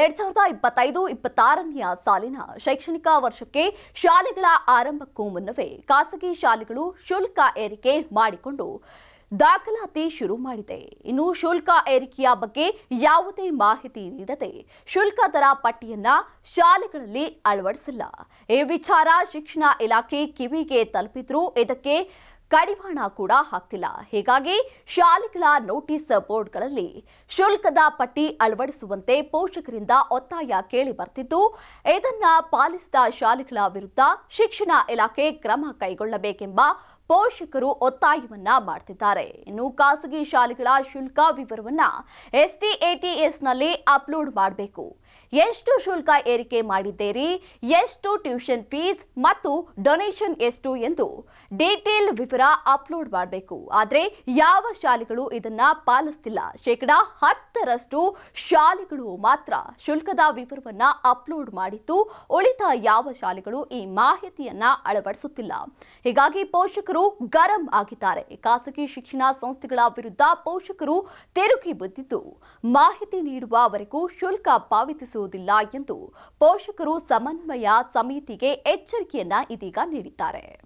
ಎರಡ್ ಸಾವಿರದ ಇಪ್ಪತ್ತೈದು, ಇಪ್ಪತ್ತಾರನೆಯ ಸಾಲಿನ ಶೈಕ್ಷಣಿಕ ವರ್ಷಕ್ಕೆ ಶಾಲೆಗಳ ಆರಂಭಕ್ಕೂ ಮುನ್ನವೇ ಖಾಸಗಿ ಶಾಲೆಗಳು ಶುಲ್ಕ ಏರಿಕೆ ಮಾಡಿಕೊಂಡು ದಾಖಲಾತಿ ಶುರು ಮಾಡಿದೆ. ಇನ್ನು ಶುಲ್ಕ ಏರಿಕೆಯ ಬಗ್ಗೆ ಯಾವುದೇ ಮಾಹಿತಿ ನೀಡದೆ ಶುಲ್ಕ ದರ ಪಟ್ಟಿಯನ್ನ ಶಾಲೆಗಳಲ್ಲಿ ಅಳವಡಿಸಿಲ್ಲ. ಈ ವಿಚಾರ ಶಿಕ್ಷಣ ಇಲಾಖೆ ಕಿವಿಗೆ ತಲುಪಿದ್ರು ಇದಕ್ಕೆ ಕಡಿವಾಣ ಕೂಡ ಹಾಕ್ತಿಲ್ಲ. ಹೀಗಾಗಿ ಶಾಲೆಗಳ ನೋಟಿಸ್ ಬೋರ್ಡ್ಗಳಲ್ಲಿ ಶುಲ್ಕದ ಪಟ್ಟಿ ಅಳವಡಿಸುವಂತೆ ಪೋಷಕರಿಂದ ಒತ್ತಾಯ ಕೇಳಿ ಬರ್ತಿದ್ದು, ಇದನ್ನ ಪಾಲಿಸಿದ ಶಾಲೆಗಳ ವಿರುದ್ಧ ಶಿಕ್ಷಣ ಇಲಾಖೆ ಕ್ರಮ ಕೈಗೊಳ್ಳಬೇಕೆಂಬ ಪೋಷಕರು ಒತ್ತಾಯವನ್ನ ಮಾಡ್ತಿದ್ದಾರೆ. ಇನ್ನು ಖಾಸಗಿ ಶಾಲೆಗಳ ಶುಲ್ಕ ವಿವರವನ್ನ ಎಸ್ಟಿಎಟಿಎಸ್ನಲ್ಲಿ ಅಪ್ಲೋಡ್ ಮಾಡಬೇಕು. ಎಷ್ಟು ಶುಲ್ಕ ಏರಿಕೆ ಮಾಡಿದ್ದೀರಿ? ಎಷ್ಟು ಟ್ಯೂಷನ್ ಫೀಸ್ ಮತ್ತು ಡೊನೇಷನ್ ಎಷ್ಟು ಎಂದು ಡೀಟೇಲ್ ವಿವರ ಅಪ್ಲೋಡ್ ಮಾಡಬೇಕು. ಆದರೆ ಯಾವ ಶಾಲೆಗಳು ಇದನ್ನ ಪಾಲಿಸ್ತಿಲ್ಲ? ಶೇಕಡಾ ಹತ್ತರಷ್ಟು ಶಾಲೆಗಳು ಮಾತ್ರ ಶುಲ್ಕದ ವಿವರವನ್ನ ಅಪ್ಲೋಡ್ ಮಾಡಿದ್ದು ಉಳಿದ ಯಾವ ಶಾಲೆಗಳು ಈ ಮಾಹಿತಿಯನ್ನ ಅಳವಡಿಸುತ್ತಿಲ್ಲ. ಹೀಗಾಗಿ ಪೋಷಕರು ಗರಂ ಆಗಿದ್ದಾರೆ. ಖಾಸಗಿ ಶಿಕ್ಷಣ ಸಂಸ್ಥೆಗಳ ವಿರುದ್ಧ ಪೋಷಕರು ತಿರುಗಿ ಬಿದ್ದಿದ್ದು ಮಾಹಿತಿ ನೀಡುವವರೆಗೂ ಶುಲ್ಕ ಪಾವತಿಸುವುದಿಲ್ಲ ಎಂದು ಪೋಷಕರು ಸಮನ್ವಯ ಸಮಿತಿಗೆ ಎಚ್ಚರಿಕೆಯನ್ನ ಇದೀಗ ನೀಡಿದ್ದಾರೆ.